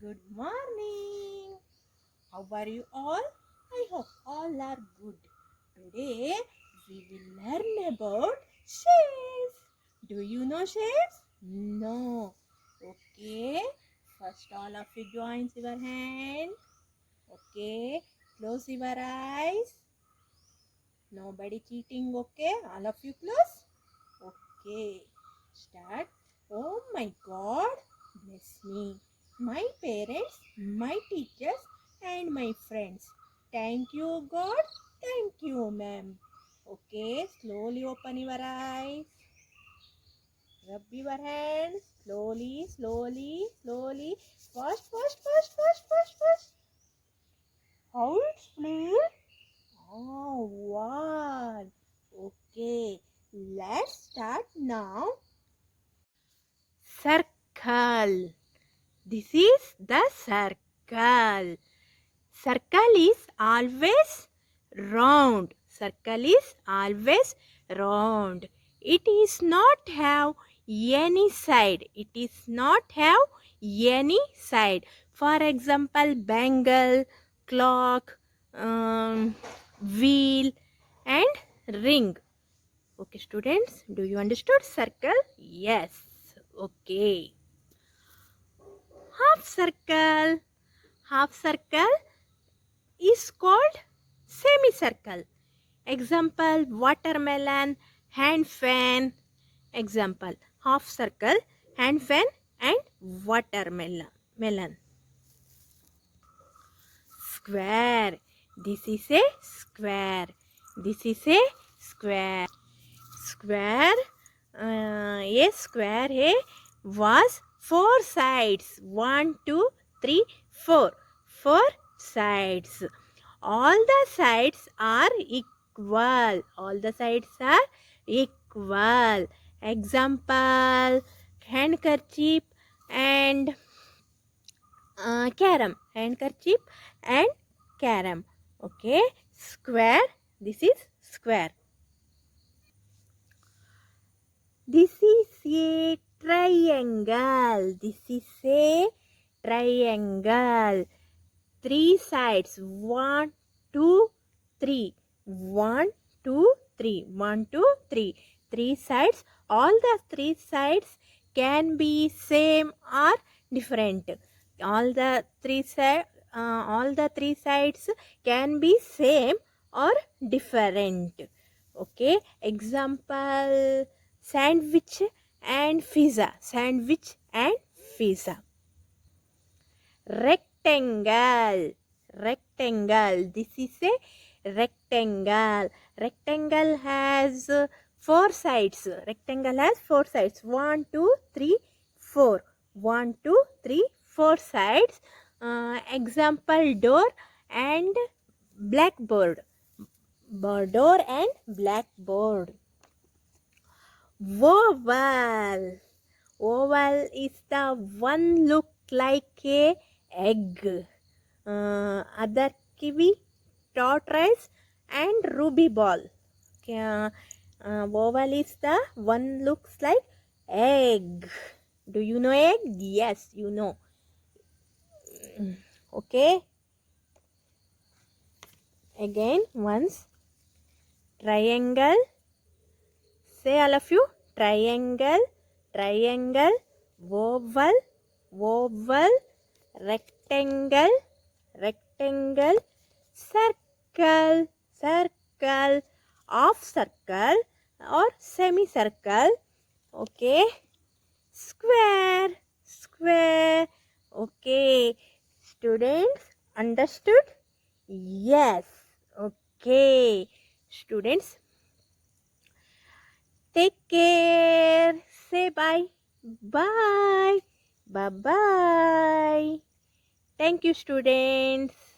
Good morning. How are you all? I hope all are good. Today we will learn about shapes. Do you know shapes? No. Okay. First, all of you join your hand. Okay. Close your eyes. Nobody cheating. Okay. All of you close. Okay. Start. Oh my God. Bless me. My parents, my teachers, and my friends. Thank you, God. Thank you, ma'am. Okay, slowly open your eyes. Rub your hands. Slowly, slowly, slowly. Fast, fast, fast, fast, fast, fast. How it's played? Oh, wow. Okay, let's start now. Circle. This is the circle. Circle is always round. Circle is always round. It is not have any side. It is not have any side. For example, bangle, clock, um, wheel, and ring. Okay, students, do you understood circle? Yes. Okay. Half circle. Half circle is called semicircle. Example watermelon, hand fan. Example half circle, hand fan, and watermelon. Melon. Square. This is a square. This is a square. Square. Uh, a square है was four sides. One, two, three, four. Four sides. All the sides are equal. All the sides are equal. Example handkerchief and uh, carom. Handkerchief and carom. Okay. Square. This is square. This is a triangle. This is a triangle. Three sides. One, two, three. One, two, three. One, two, three. Three sides. All the three sides can be same or different. All the three sides. Uh, all the three sides can be same or different. Okay. Example sandwich and pizza. Sandwich and pizza. Rectangle. Rectangle. This is a rectangle. Rectangle has four sides. Rectangle has four sides. One, two, three, four. One, two, three, four sides. Uh, example door and blackboard. Bo- Door and blackboard. Oval. Oval is the one look like a egg. Uh, other kiwi, tortoise, and ruby ball. Uh, uh, oval is the one looks like egg. Do you know egg? Yes, you know. Mm, Okay. Again, once. Triangle. Say all of you. Triangle, triangle, oval, oval, rectangle, rectangle, circle, circle, half circle or semicircle. Okay. Square, square. Okay. Students, understood? Yes. Okay. Students, take care. Say bye. Bye. Bye bye. Thank you, students.